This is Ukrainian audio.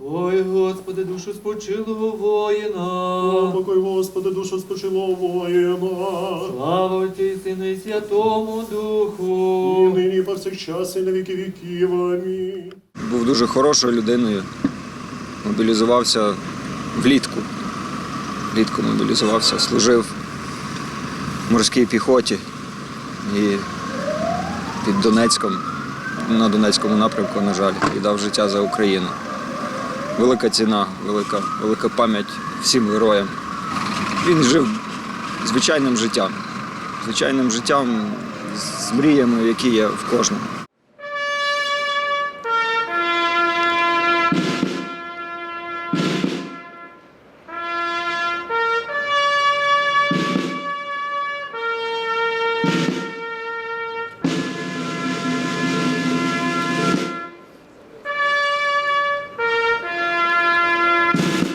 Ой, Господи, душу спочилого воїна. Покой, Господи, душу спочило воїна. Слава Отцю і Сину і Святому І Духу. нині і повсякчас і на віки віків. Амінь. був дуже хорошою людиною. Мобілізувався влітку. Влітку мобілізувався, служив в морській піхоті і під Донецьком, на Донецькому напрямку, на жаль, віддав життя за Україну. Велика ціна, велика, велика пам'ять всім героям. Він жив звичайним життям, звичайним життям з мріями, які є в кожному. Bye.